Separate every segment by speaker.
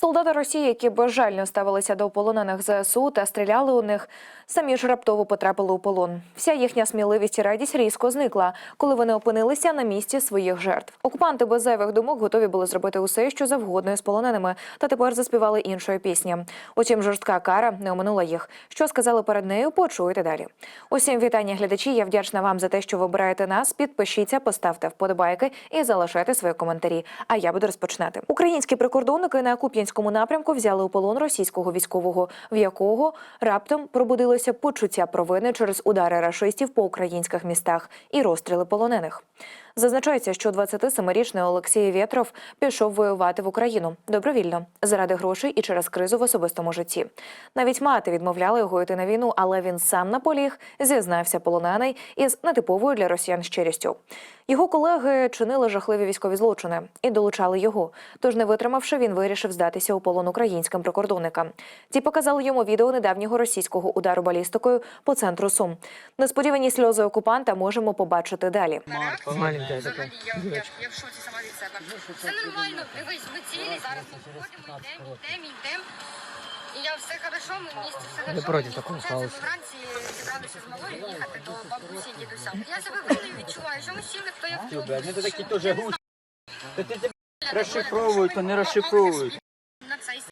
Speaker 1: Солдати Росії, які безжально ставилися до полонених ЗСУ та стріляли у них, самі ж раптово потрапили у полон. Вся їхня сміливість і радість різко зникла, коли вони опинилися на місці своїх жертв. Окупанти без зайвих думок готові були зробити усе, що завгодно із полоненими, та тепер заспівали іншої пісні. Утім, жорстка кара не оминула їх. Що сказали перед нею, почуєте далі. Усім вітання, глядачі. Я вдячна вам за те, що ви обираєте нас. Підпишіться, поставте вподобайки і залишайте свої коментарі. А я буду розпочинати. Українські прикордонники на Куп'янському напрямку взяли у полон російського військового, в якого раптом пробудилося почуття провини через удари рашистів по українських містах і розстріли полонених. Зазначається, що 27-річний Олексій Вєтров пішов воювати в Україну добровільно заради грошей і через кризу в особистому житті. Навіть мати відмовляла його йти на війну, але він сам наполіг, зізнався полонений із нетиповою для росіян щирістю. Його колеги чинили жахливі військові злочини і долучали його. Тож, не витримавши, він вирішив здатися у полон українським прикордонникам. Ті показали йому відео недавнього російського удару балістикою по центру Сум. Несподівані сльози окупанта можемо побачити далі.
Speaker 2: Маленькая
Speaker 3: Взагалі,
Speaker 2: така
Speaker 3: я, я,
Speaker 2: дівчинка.
Speaker 3: я в шоці сама від себе. Все нормально, дивись, ми цілі, зараз ми виходимо, йдемо, йдемо, йдемо. Все хорошо, ми в місті все хорошо.
Speaker 2: проти
Speaker 3: І,
Speaker 2: такого хаосу.
Speaker 3: Ми вранці зібралися з малою їхати до бабусі і дідуся. Я себе винною відчуваю, що ми сіли, хто як хто.
Speaker 2: Блядь, ну це такі теж гусь. Та ти тебе
Speaker 3: Розшифровують,
Speaker 2: то не розшифровують.
Speaker 3: На цей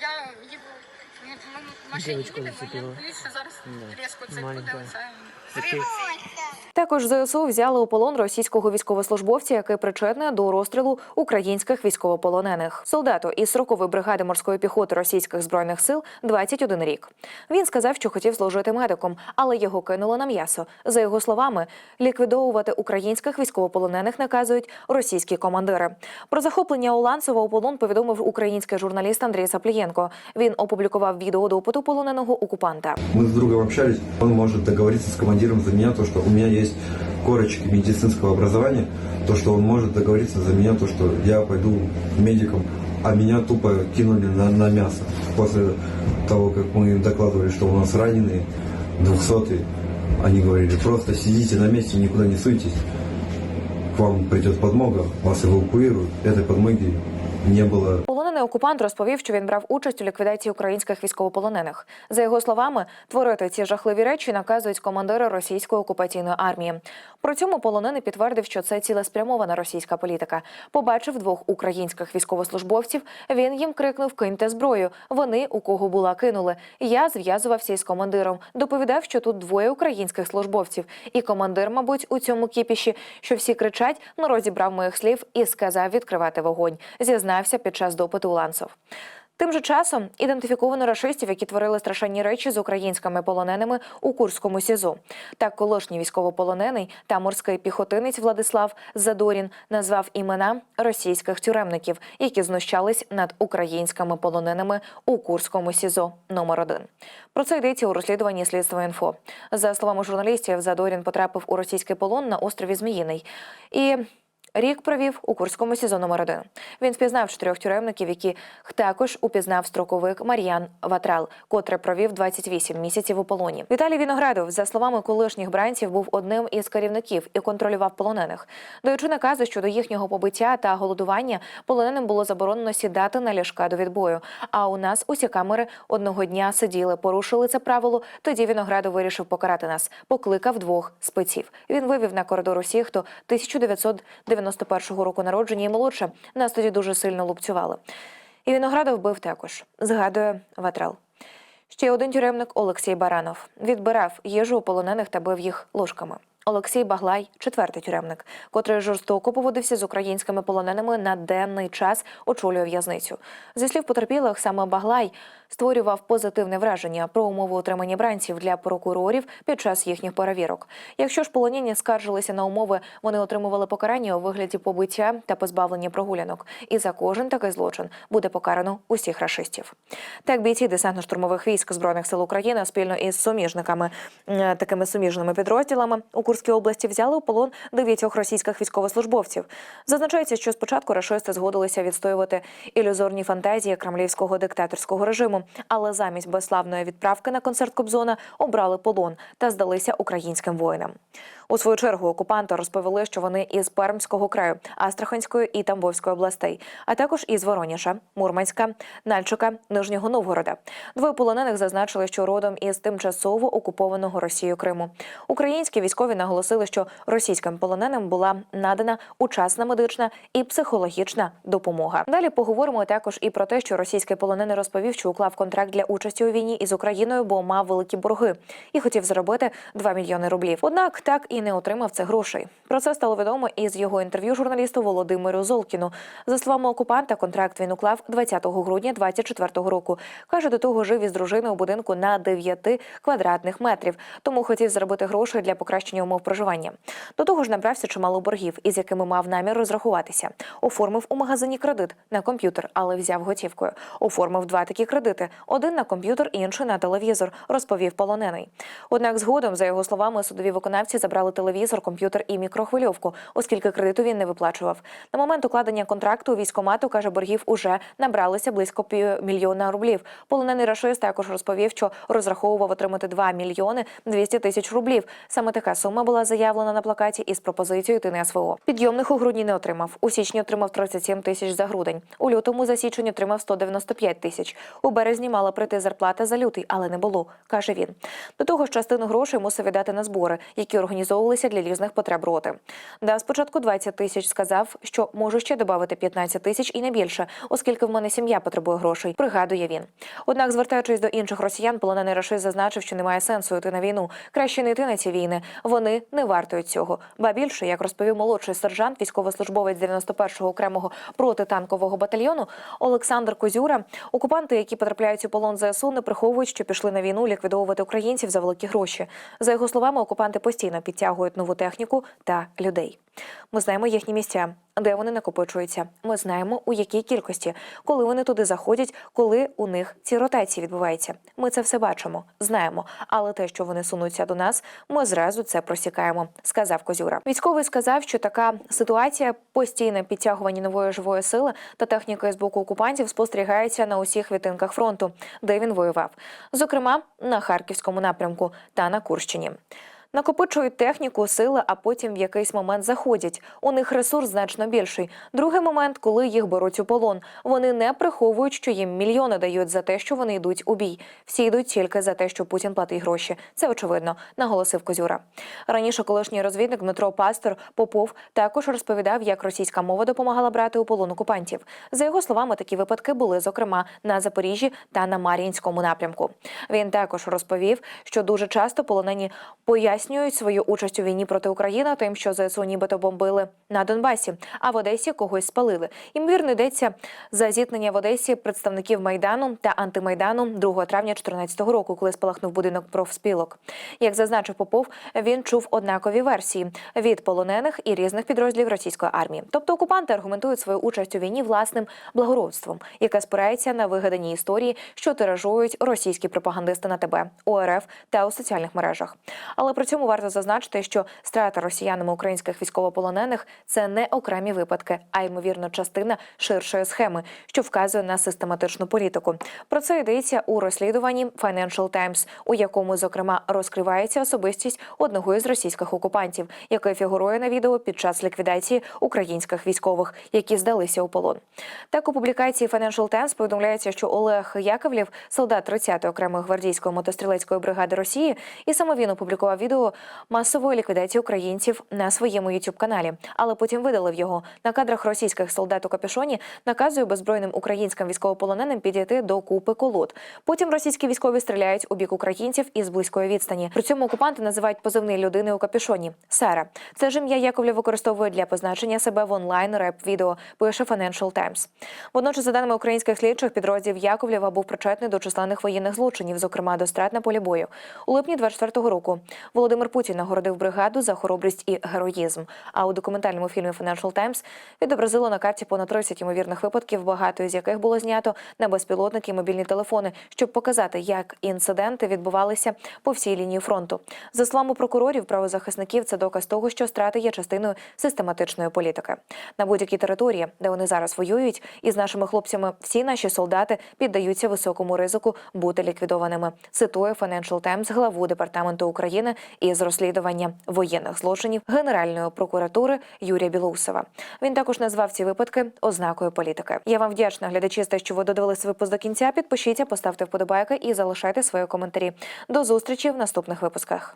Speaker 3: Я їду, в машині
Speaker 2: Дівочку зацепила.
Speaker 3: боюсь, зараз різко це буде. Це...
Speaker 2: Такий.
Speaker 1: Також ЗСУ взяли у полон російського військовослужбовця, який причетний до розстрілу українських військовополонених. Солдату із 40-ї бригади морської піхоти російських збройних сил 21 рік. Він сказав, що хотів служити медиком, але його кинуло на м'ясо. За його словами, ліквідовувати українських військовополонених наказують російські командири. Про захоплення Уланцева у полон повідомив український журналіст Андрій Саплієнко. Він опублікував відео допиту полоненого окупанта.
Speaker 4: Мы с другом общались, он может договориться с командиром за меня, то, что у меня есть корочки медицинского образования, то, что он может договориться за меня, то, что я пойду медиком, а меня тупо кинули на, на мясо. После того, как мы им докладывали, что у нас раненые, 200 они говорили, просто сидите на месте, никуда не суйтесь, к вам придет подмога, вас эвакуируют. Этой подмоги не было
Speaker 1: Полонений окупант розповів, що він брав участь у ліквідації українських військовополонених. За його словами, творити ці жахливі речі наказують командири російської окупаційної армії. При цьому полонений підтвердив, що це цілеспрямована російська політика. Побачив двох українських військовослужбовців. Він їм крикнув Киньте зброю. Вони у кого була кинули. Я зв'язувався із командиром. Доповідав, що тут двоє українських службовців. І командир, мабуть, у цьому кіпіші, що всі кричать, не розібрав моїх слів і сказав відкривати вогонь. Зізнався під час допиту Уланцев. Тим же часом ідентифіковано рашистів, які творили страшенні речі з українськими полоненими у Курському СІЗО. Так, колишній військовополонений та морський піхотинець Владислав Задорін назвав імена російських тюремників, які знущались над українськими полоненими у Курському СІЗО номер 1 Про це йдеться у розслідуванні слідства інфо. За словами журналістів, Задорін потрапив у російський полон на острові Зміїний. І Рік провів у Курському СІЗО номер 1 Він впізнав чотирьох тюремників, які також упізнав строковик Мар'ян Ватрал, котрий провів 28 місяців у полоні. Віталій Віноградов, за словами колишніх бранців, був одним із керівників і контролював полонених. Даючи накази щодо їхнього побиття та голодування, полоненим було заборонено сідати на ліжка до відбою. А у нас усі камери одного дня сиділи, порушили це правило. Тоді Віноградов вирішив покарати нас. Покликав двох спеців. Він вивів на коридор усіх, хто 1991 року народження і молодше. Нас тоді дуже сильно лупцювали. І Віноградов вбив також. Згадує Ватрал. Ще один тюремник Олексій Баранов відбирав їжу у полонених та бив їх ложками. Олексій Баглай, четвертий тюремник, котрий жорстоко поводився з українськими полоненими на денний час, очолює в'язницю. Зі слів потерпілих, саме Баглай створював позитивне враження про умови утримання бранців для прокурорів під час їхніх перевірок. Якщо ж полонені скаржилися на умови, вони отримували покарання у вигляді побиття та позбавлення прогулянок. І за кожен такий злочин буде покарано усіх рашистів. Так бійці десантно-штурмових військ збройних сил України спільно із суміжниками, такими суміжними підрозділами у Курській області взяли у полон дев'ятьох російських військовослужбовців. Зазначається, що спочатку рашисти згодилися відстоювати ілюзорні фантазії кремлівського диктаторського режиму, але замість безславної відправки на концерт Кобзона обрали полон та здалися українським воїнам. У свою чергу окупанти розповіли, що вони із Пермського краю, Астраханської і Тамбовської областей, а також із Вороніша, Мурманська, Нальчика, Нижнього Новгорода. Двоє полонених зазначили, що родом із тимчасово окупованого Росією Криму. Українські військові наголосили, що російським полоненим була надана учасна медична і психологічна допомога. Далі поговоримо також і про те, що російський полонений розповів, що уклав контракт для участі у війні із Україною, бо мав великі борги і хотів заробити 2 мільйони рублів. Однак так і не отримав цих грошей. Про це стало відомо із його інтерв'ю журналісту Володимиру Золкіну. За словами окупанта, контракт він уклав 20 грудня 24 року. каже, до того жив із дружиною у будинку на 9 квадратних метрів, тому хотів заробити гроші для покращення умов проживання. До того ж, набрався чимало боргів, із якими мав намір розрахуватися. Оформив у магазині кредит на комп'ютер, але взяв готівкою. Оформив два такі кредити: один на комп'ютер, інший на телевізор, розповів полонений. Однак, згодом, за його словами, судові виконавці забрали телевізор, комп'ютер і мікрохвильовку, оскільки кредиту він не виплачував. На момент укладення контракту у військкомату каже, боргів уже набралися близько півмільйона рублів. Полонений рашист також розповів, що розраховував отримати 2 мільйони 200 тисяч рублів. Саме така сума була заявлена на плакаті із пропозицією йти на СВО. Підйомних у грудні не отримав. У січні отримав 37 тисяч за грудень. У лютому за січень отримав 195 тисяч. У березні мала прийти зарплата за лютий, але не було, каже він. До того ж, частину грошей мусив віддати на збори, які організовувалися для різних потреб роти. Дав спочатку 20 тисяч, сказав, що можу ще додати 15 тисяч і не більше, оскільки в мене сім'я потребує грошей. Пригадує він. Однак, звертаючись до інших росіян, полонений рашист зазначив, що немає сенсу йти на війну. Краще не йти на ці війни. Вони не вартують цього. Ба більше, як розповів молодший сержант, військовослужбовець 91-го окремого протитанкового батальйону Олександр Козюра, окупанти, які потрапляють у полон ЗСУ, не приховують, що пішли на війну ліквідовувати українців за великі гроші. За його словами, окупанти постійно підтягують нову техніку та людей. Ми знаємо їхні місця, де вони накопичуються. Ми знаємо, у якій кількості, коли вони туди заходять, коли у них ці ротації відбуваються. Ми це все бачимо, знаємо. Але те, що вони сунуться до нас, ми зразу це просікаємо, сказав Козюра. Військовий сказав, що така ситуація постійне підтягування нової живої сили та техніки з боку окупантів спостерігається на усіх відтинках фронту, де він воював, зокрема на харківському напрямку та на Курщині. Накопичують техніку, сили, а потім в якийсь момент заходять. У них ресурс значно більший. Другий момент, коли їх беруть у полон. Вони не приховують, що їм мільйони дають за те, що вони йдуть у бій. Всі йдуть тільки за те, що Путін платить гроші. Це очевидно, наголосив Козюра. Раніше колишній розвідник Дмитро Пастор Попов також розповідав, як російська мова допомагала брати у полон окупантів. За його словами, такі випадки були зокрема на Запоріжжі та на Мар'їнському напрямку. Він також розповів, що дуже часто полонені пояснюють свою участь у війні проти України тим, що ЗСУ нібито бомбили на Донбасі, а в Одесі когось спалили. Імовірно, йдеться за зіткнення в Одесі представників майдану та антимайдану 2 травня 2014 року, коли спалахнув будинок профспілок. Як зазначив Попов, він чув однакові версії від полонених і різних підрозділів російської армії. Тобто окупанти аргументують свою участь у війні власним благородством, яке спирається на вигадані історії, що тиражують російські пропагандисти на ТБ, ОРФ та у соціальних мережах. Але при цьому варто зазначити, що страта росіянами українських військовополонених це не окремі випадки, а ймовірно частина ширшої схеми, що вказує на систематичну політику. Про це йдеться у розслідуванні Financial Times, у якому зокрема розкривається особистість одного із російських окупантів, який фігурує на відео під час ліквідації українських військових, які здалися у полон. Так у публікації Financial Times повідомляється, що Олег Яковлєв, солдат 30-ї окремої гвардійської мотострілецької бригади Росії, і саме він опублікував відео масової ліквідації українців на своєму youtube каналі але потім видалив його. На кадрах російських солдат у капюшоні наказує беззбройним українським військовополоненим підійти до купи колод. Потім російські військові стріляють у бік українців із близької відстані. При цьому окупанти називають позивний людини у капюшоні Сара. Це ж ім'я Яковлів використовує для позначення себе в онлайн реп відео. Пише Financial Times. Водночас, за даними українських слідчих, підрозділ Яковлєва був причетний до численних воєнних злочинів, зокрема до страт на полі бою. У липні 24-го року Володимир Путін нагородив бригаду за хоробрість і героїзм. А у документальному фільмі Financial Times відобразило на карті понад 30 ймовірних випадків, багато з яких було знято на безпілотники і мобільні телефони, щоб показати, як інциденти відбувалися по всій лінії фронту. За словами прокурорів, правозахисників, це доказ того, що страти є частиною систематичної політики. На будь-якій території, де вони зараз воюють, із нашими хлопцями всі наші солдати піддаються високому ризику бути ліквідованими. Цитує Financial Times главу департаменту України із розслідування воєнних злочинів Генеральної прокуратури Юрія Білоусова. Він також назвав ці випадки ознакою політики. Я вам вдячна, глядачі, за те, що ви додивилися випуск до кінця. Підпишіться, поставте вподобайки і залишайте свої коментарі. До зустрічі в наступних випусках.